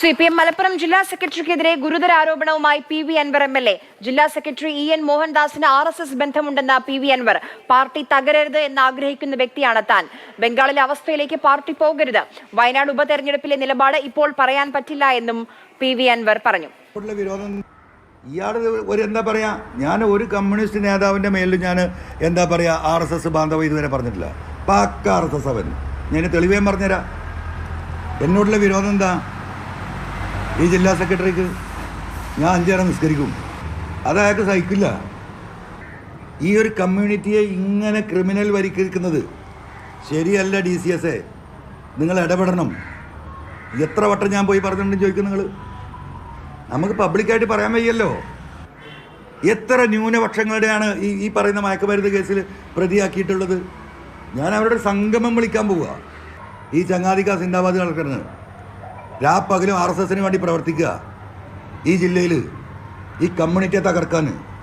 C P M Malappuram ജില്ലാ സെക്രട്ടറിക്കെതിരെ ഗുരുതര ആരോപണവുമായി P V Anvar M L A. ജില്ലാ സെക്രട്ടറി ഇ എൻ മോഹൻദാസിന് ആർ എസ് എസ് ബന്ധമുണ്ടെന്ന പി വി അൻവർ. പാർട്ടി തകരരുത് എന്ന് ആഗ്രഹിക്കുന്ന വ്യക്തിയാണ് താൻ. ബംഗാളിലെ അവസ്ഥയിലേക്ക് പാർട്ടി പോകരുത്. വയനാട് ഉപതെരഞ്ഞെടുപ്പിലെ നിലപാട് ഇപ്പോൾ പറയാൻ പറ്റില്ല എന്നും പി വി അൻവർ പറഞ്ഞു. ഇയാൾ ഒരു എന്താ പറയാ ഞാൻ ഒരു കമ്മ്യൂണിസ്റ്റ് നേതാവിന്റെ മേലിൽ ഞാൻ എന്താ പറയാ ആർ എസ് എസ് ബാന്ധവം ഇതുവരെ പറഞ്ഞിട്ടില്ല. ആർ എസ് എസ് അവൻ. ഞാൻ തെളിവേം പറഞ്ഞുതരാം എന്നോടുള്ള വിരോധം എന്താ? ഈ ജില്ലാ സെക്രട്ടറിക്ക് ഞാൻ അഞ്ചേരം നിസ്കരിക്കും. അത് അയാൾക്ക് സഹിക്കില്ല. ഈ ഒരു കമ്മ്യൂണിറ്റിയെ ഇങ്ങനെ ക്രിമിനൽ വരിക്കുന്നത് ശരിയല്ല ഡി സി എസ് എ. നിങ്ങൾ ഇടപെടണം. എത്ര വട്ടം ഞാൻ പോയി പറഞ്ഞിട്ടുണ്ടെന്ന് ചോദിക്കും നിങ്ങൾ? നമുക്ക് പബ്ലിക്കായിട്ട് പറയാൻ വയ്യല്ലോ. എത്ര ന്യൂനപക്ഷങ്ങളുടെയാണ് ഈ ഈ പറയുന്ന മയക്കുമരുന്ന് കേസിൽ പ്രതിയാക്കിയിട്ടുള്ളത്? ഞാൻ അവരുടെ സംഗമം വിളിക്കാൻ പോവുക. ഈ ചങ്ങാതിക്ക സിന്ദാബാദ് കളക്ടറിന്. രാപ്പകലും ആർ എസ് എസിന് വേണ്ടി പ്രവർത്തിക്കുക. ഈ ജില്ലയിൽ ഈ കമ്മ്യൂണിറ്റിയെ തകർക്കാൻ